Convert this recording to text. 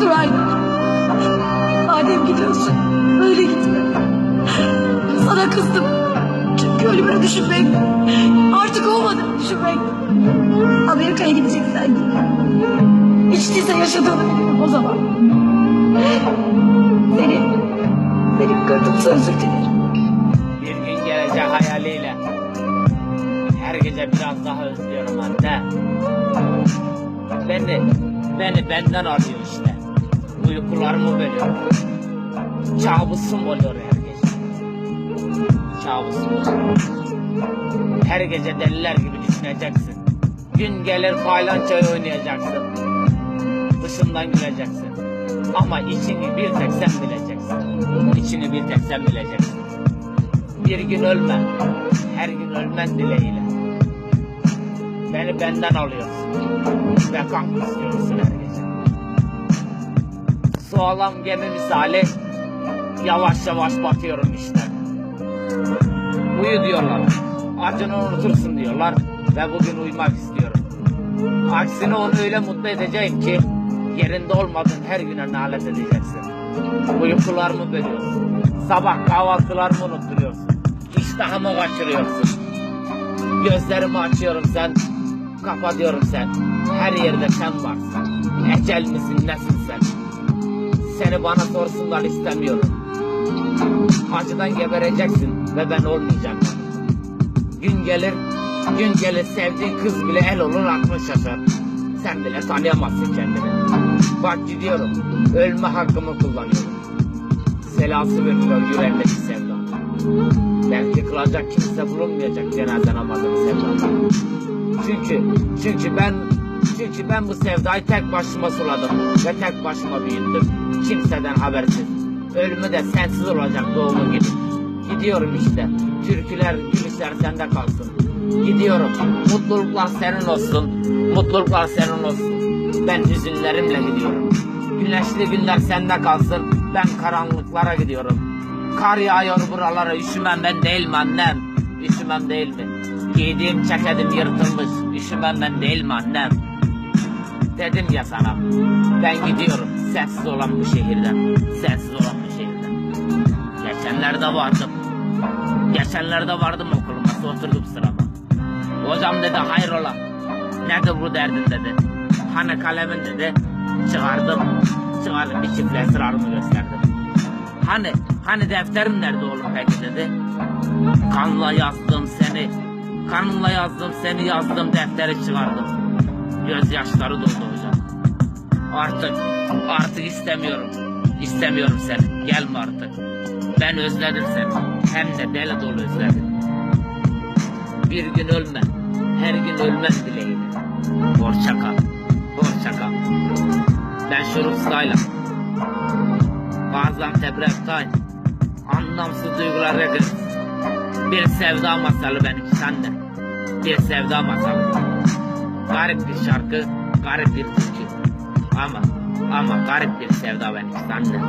Dur Haydar. Madem gidiyorsun öyle gitme. Sana kızdım. Çünkü ölümünü düşünmek artık olmadığını düşünmek. Amerika'ya gideceksen git. Hiç değilse yaşadığını bilirim o zaman. Seni, seni kırdımsa özür dilerim. Bir gün gelecek hayaliyle. Her gece biraz daha özlüyorum anne. Beni, beni benden arıyor işte. Uykularımı bölüyor. Kabusum oluyor her gece. Kabusum oluyor. Her gece deliler gibi düşüneceksin. Gün gelir paylançayı oynayacaksın. Dışından güleceksin. Ama içini bir tek sen bileceksin. İçini bir tek sen bileceksin. Bir gün ölme, her gün ölmen dileğiyle. Beni benden alıyorsun ve kan kusuyorsun her gece. Su alan gemi misali yavaş yavaş batıyorum işte. Uyu diyorlar, acını unutursun diyorlar ve bugün uyumak istiyorum. Aksine onu öyle mutlu edeceğim ki yerinde olmadığın her güne nalet edeceksin. Uykularımı bölüyorsun. Sabah kahvaltılarımı unutturuyorsun. İştahımı kaçırıyorsun. Gözlerimi açıyorum sen. Kapatıyorum sen. Her yerde sen varsın. Ecel misin nesin sen? Seni bana sorsunlar istemiyorum. Acıdan gebereceksin ve ben olmayacağım. Gün gelir, gün gelir sevdiğin kız bile el olur aklın şaşar. Sen bile tanıyamazsın kendini. Bak gidiyorum, ölme hakkımı kullanıyorum. Selası veriliyor yüreğimdeki sevda. Belki kılacak kimse bulunmayacak cenaze namazını sevdamda. Çünkü, çünkü ben, çünkü ben bu sevdayı tek başıma suladım ve tek başıma büyüttüm. Kimseden habersiz. Ölümü de sensiz olacak doğumu gibi. Gidiyorum işte. Türküler, gülüşler sende kalsın. Gidiyorum. Mutluluklar senin olsun. Mutluluklar senin olsun. Ben hüzünlerimle gidiyorum. Güneşli günler sende kalsın. Ben karanlıklara gidiyorum. Kar yağıyor buralara. Üşümem ben değil mi annem? Üşümem değil mi? Giydiğim ceketim yırtılmış. Üşümem ben değil mi annem? Dedim ya sana. Ben gidiyorum. Sensiz olan bu şehirden. Sensiz olan bu şehirden. Geçenlerde vardım. Geçenlerde vardım okuluma. Oturdum sırama. Hocam dedi hayrola. Nedir bu derdin dedi. Hani kalemin dedi. Çıkardım. Çıkardım bir çift esrarımı gösterdim. Hani, hani defterim nerede oğlum peki dedi. Kanla yazdım seni. Kanımla yazdım seni yazdım defteri çıkardım. Gözyaşları doldu hocam. Artık, artık istemiyorum. İstemiyorum seni. Gelme artık. Ben özledim seni. Hem de deli dolu özledim. Bir gün ölme. Her gün ölmem dileğiyle. Hoşça kal. Hoşça kal. Ben şurup stayla. Bazen tebreptay. Anlamsız duygular yakın. Bir sevda masalı benimki sende. Bir sevda masalı. Garip bir şarkı, garip bir türkü. Ama, ama garip bir sevda benimki sende.